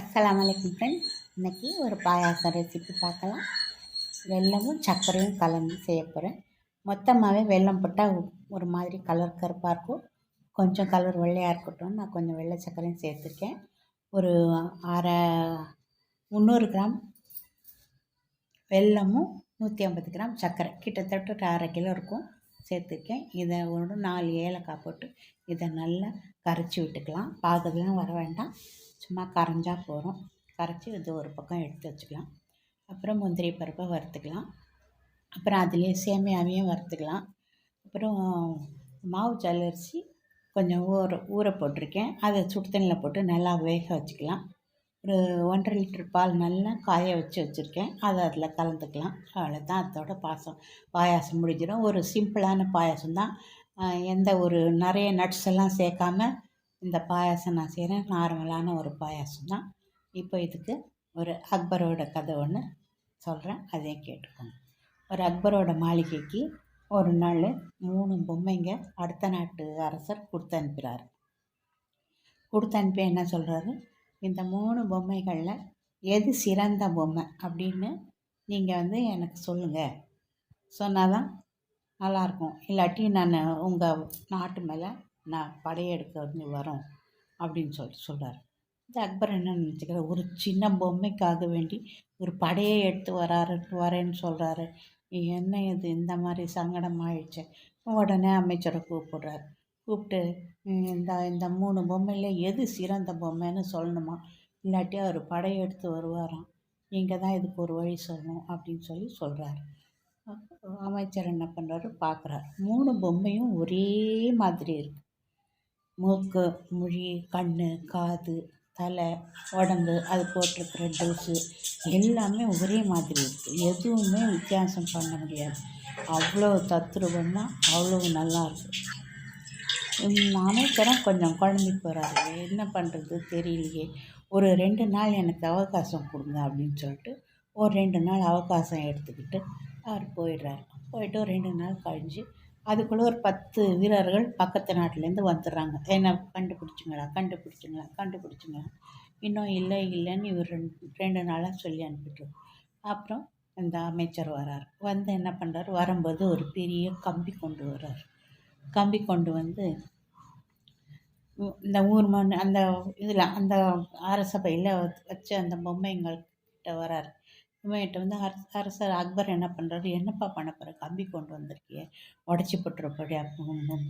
அஸ்லாம் அலைக்கும் ஃப்ரெண்ட்ஸ் இன்றைக்கி ஒரு பாயாசம் ரெசிபி பார்க்கலாம். வெல்லமும் சர்க்கரையும் கலந்து செய்ய போகிறேன் மொத்தமாகவே வெல்லம் போட்டால் ஒரு மாதிரி கலர் கருப்பாக இருக்கும். கொஞ்சம் கலர் வெள்ளையாக இருக்கட்டும். நான் கொஞ்சம் வெள்ளை சர்க்கரையும் சேர்த்துருக்கேன். ஒரு அரை முந்நூறு கிராம் வெல்லமும் நூற்றி ஐம்பது கிராம் சர்க்கரை. கிட்டத்தட்ட ஒரு அரை கிலோ இருக்கும். சேர்த்துருக்கேன். இதை ஒரு நாலு ஏலக்காய் போட்டு இதை நல்லா கரைச்சி விட்டுக்கலாம். பாகெல்லாம் வர வேண்டாம். சும்மா கரைஞ்சா போதும். கரைச்சி இது ஒரு பக்கம் எடுத்து வச்சுக்கலாம். அப்புறம் முந்திரி பருப்பை வறுத்துக்கலாம். அப்புறம் அதுலேயே சேமியாவையும் வறுத்துக்கலாம். அப்புறம் மாவு ஜல்லரிசி கொஞ்சம் ஊற ஊற போட்டிருக்கேன். அதை சுடு தண்ணியில் போட்டு நல்லா வேக வச்சுக்கலாம். ஒரு ஒன்றரை லிட்டர் பால் நல்லா காய வச்சு வச்சுருக்கேன். அதை அதில் கலந்துக்கலாம். அவ்வளோதான் அதோட பாசம். பாயாசம் முடிஞ்சிடும். ஒரு சிம்பிளான பாயாசம் தான். எந்த ஒரு நிறைய நட்ஸ் எல்லாம் சேர்க்காம இந்த பாயாசம் நான் செய்கிறேன் நார்மலான ஒரு பாயாசம் தான். இப்போ இதுக்கு ஒரு அக்பரோட கதை ஒன்று சொல்கிறேன் அதையும் கேட்டுக்கோங்க. ஒரு அக்பரோட மாளிகைக்கு ஒரு நாள் மூணு பொம்மைங்க அடுத்த நாட்டு அரசர் கொடுத்து அனுப்புகிறார் கொடுத்து அனுப்பி என்ன சொல்கிறாரு இந்த மூணு பொம்மைகளில் எது சிறந்த பொம்மை அப்படின்னு நீங்கள் வந்து எனக்கு சொல்லுங்கள் சொன்னால் தான் நல்லாயிருக்கும். இல்லாட்டி நான் உங்கள் நாட்டு மேலே நான் படையெடுக்க வந்து வரோம் அப்படின்னு சொல்லிட்டு சொல்கிறார் இந்த அக்பர் என்ன நினச்சிக்கிறார்? ஒரு சின்ன பொம்மைக்காக வேண்டி ஒரு படையை எடுத்து வராரு வரேன்னு சொல்கிறாரு என்ன இது? இந்த மாதிரி சங்கடம் ஆயிடுச்சு உடனே அமைச்சரை கூப்பிடுறாரு. கூப்பிட்டு இந்த இந்த மூணு பொம்மையில் எது சிறந்த பொம்மைன்னு சொல்லணுமா? இல்லாட்டி அவர் படையெடுத்து வருவாராம். நீங்கள் தான் இதுக்கு ஒரு வழி சொல்லணும் அப்படின்னு சொல்லி சொல்கிறார் அமைச்சர் என்ன பண்ணுறாரு பார்க்குறாரு மூணு பொம்மையும் ஒரே மாதிரி இருக்குது மூக்கு மொழி கண் காது தலை உடம்பு அது போட்டிருக்கிற ட்ரெஸ்ஸு எல்லாமே ஒரே மாதிரி இருக்குது எதுவுமே வித்தியாசம் பண்ண முடியாது. அவ்வளோ தத்ரூபமாக அவ்வளோ நல்லாயிருக்கு அமைச்சரும் கொஞ்சம் குழம்பி போகிறாரு என்ன பண்ணுறது தெரியலையே. ஒரு ரெண்டு நாள் எனக்கு அவகாசம் கொடுங்க அப்படின்னு சொல்லிட்டு ஒரு ரெண்டு நாள் அவகாசம் எடுத்துக்கிட்டு அவர் போயிடுறாரு. போயிட்டு ஒரு ரெண்டு நாள் கழிஞ்சு அதுக்குள்ளே ஒரு பத்து வீரர்கள் பக்கத்து நாட்டிலேருந்து வந்துடுறாங்க. என்ன கண்டுபிடிச்சிங்களா கண்டுபிடிச்சிங்களா கண்டுபிடிச்சிங்களா? இன்னும் இல்லை இல்லைன்னு இவர் ரெண்டு ரெண்டு நாளாக சொல்லி அனுப்பிட்டு அப்புறம் இந்த அமைச்சர் வரார். வந்து என்ன பண்ணுறாரு வரும்போது ஒரு பெரிய கம்பி கொண்டு வர்றார். கம்பி கொண்டு வந்து இந்த ஊர் மண் அந்த இதில் அந்த அரசபையில் வச்சு அந்த பொம்மைங்கள்கிட்ட வர்றார் பொம்மைகிட்ட வந்து அரச அரசர் அக்பர் என்ன பண்ணுறாரு என்னப்பா பண்ண போகிற கம்பி கொண்டு வந்திருக்கியே. உடச்சி போட்டுருப்படி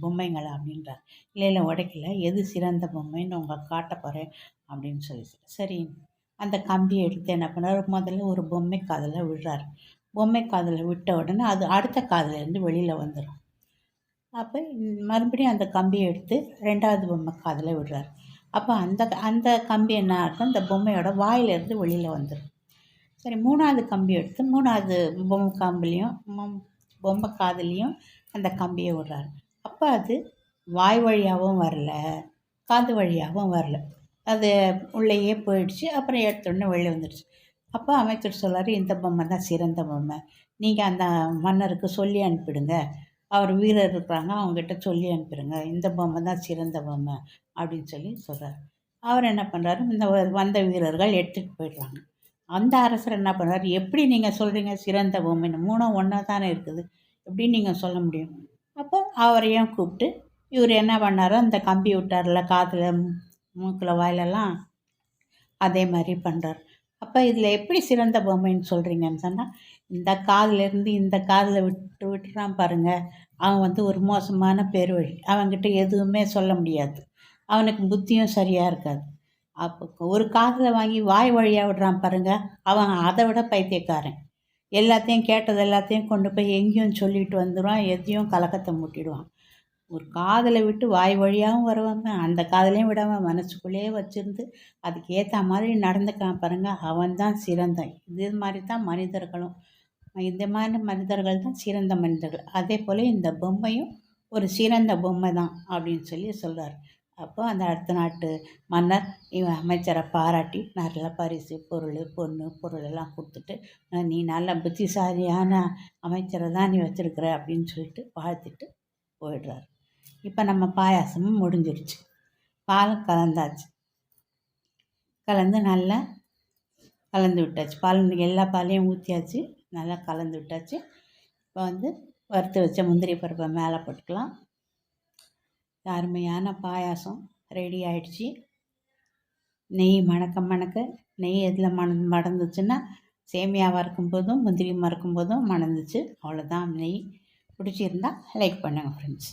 பொம்மைங்களா? அப்படின்றார். இல்லை இல்லை உடைக்கல. எது சிறந்த பொம்மைன்னு உங்கள் காட்ட போகிறேன் அப்படின்னு சொல்லி சரி. அந்த கம்பியை எடுத்து என்ன பண்ணார்? முதல்ல ஒரு பொம்மை காதில் விடுறார். பொம்மை காதில் விட்ட உடனே அது அடுத்த காதிலேருந்து வெளியில் வந்துடும் அப்போ மறுபடியும் அந்த கம்பியை எடுத்து ரெண்டாவது பொம்மை காதில் விடுறார். அப்போ அந்த அந்த கம்பி என்ன இருக்கும் அந்த பொம்மையோட வாயிலேருந்து வெளியில் வந்துடும் சரி மூணாவது கம்பி எடுத்து மூணாவது பொம்மை காம்புலேயும் பொம்மை காதுலேயும் அந்த கம்பியை விடுறாரு. அப்போ அது வாய் வழியாகவும் வரல காது வழியாகவும் வரல. அது உள்ளேயே போயிடுச்சு அப்புறம் எடுத்தோடனே வெளியே வந்துடுச்சு. அப்போ அமைச்சர் சொல்கிறார் இந்த பொம்மை தான் சிறந்த பொம்மை. நீங்கள் அந்த மன்னருக்கு சொல்லி அனுப்பிடுங்க. அவர் வீரர் இருக்கிறாங்க அவங்ககிட்ட சொல்லி அனுப்பிடுங்க. இந்த பொம்மை தான் சிறந்த பொம்மை அப்படின்னு சொல்லி சொல்கிறார் அவர் என்ன பண்ணுறாரு இந்த வந்த வீரர்கள் எடுத்துகிட்டு போயிடுறாங்க. அந்த அரசர் என்ன பண்ணுறாரு எப்படி நீங்கள் சொல்கிறீங்க சிறந்த பொம்மைன்னு மூணும் ஒன்றா தானே இருக்குது. எப்படின்னு நீங்கள் சொல்ல முடியும்? அப்போ அவரையும் கூப்பிட்டு இவர் என்ன பண்ணாரோ? அந்த கம்பி விட்டாரில் காதில் மூக்கில் வாயிலெல்லாம் அதே மாதிரி பண்ணுறார் அப்போ இதில் எப்படி சிறந்த பொம்மைன்னு சொல்கிறீங்கன்னு சொன்னால் இந்த காதுலேருந்து இந்த காதில் விட்டு விட்டுறான் பாருங்கள் அவன் வந்து ஒரு மோசமான பேர் வழி அவன்கிட்ட எதுவுமே சொல்ல முடியாது. அவனுக்கு புத்தியும் சரியாக இருக்காது. அப்போ ஒரு காதில் வாங்கி வாய் வழியாக விடுறான் பாருங்கள் அவன் அதை விட பைத்தியக்காரன். எல்லாத்தையும் கேட்டது எல்லாத்தையும் கொண்டு போய் எங்கேயும் சொல்லிட்டு வந்துடுவான் எதையும் கலக்கத்தை மூட்டிடுவான். ஒரு காதில் விட்டு வாய் வழியாகவும் வருவாங்க. அந்த காதலையும் விடாமல் மனசுக்குள்ளேயே வச்சுருந்து அதுக்கு ஏற்ற மாதிரி நடந்துக்கான் பாருங்கள் அவன் தான் சிறந்தன் இது மாதிரி தான் மனிதர்களும். இந்த மாதிரி மனிதர்கள் தான் சிறந்த மனிதர்கள். அதே போல் இந்த பொம்மையும் ஒரு சிறந்த பொம்மை தான் அப்படின்னு சொல்லி சொல்கிறார் அப்போ அந்த அடுத்த நாட்டு மன்னர் இவன் அமைச்சரை பாராட்டி நல்ல பரிசு பொருள் பொண்ணு பொருள் எல்லாம் கொடுத்துட்டு நீ நல்ல புத்திசாலியான அமைச்சரை தான் நீ வச்சுருக்கிற அப்படின்னு சொல்லிட்டு வாழ்த்திட்டு போயிடுறாரு. இப்போ நம்ம பாயாசமும் முடிஞ்சிருச்சு. பாலும் கலந்தாச்சு. கலந்து நல்லா கலந்து விட்டாச்சு. பால் எல்லா பாலையும் ஊற்றியாச்சு நல்லா கலந்து விட்டாச்சு. இப்போ வந்து வறுத்து வச்ச முந்திரி பருப்பை மேலே போட்டுக்கலாம். அருமையான பாயாசம் ரெடி ஆயிடுச்சு. நெய் மணக்க மணக்க நெய் எதில் மண மடந்துச்சுன்னா சேமியாவாக இருக்கும்போதும் முந்திரி மறுக்கும் போதும் மணந்துச்சு. அவ்வளோதான் நெய் பிடிச்சிருந்தா லைக் பண்ணுங்கள் ஃப்ரெண்ட்ஸ்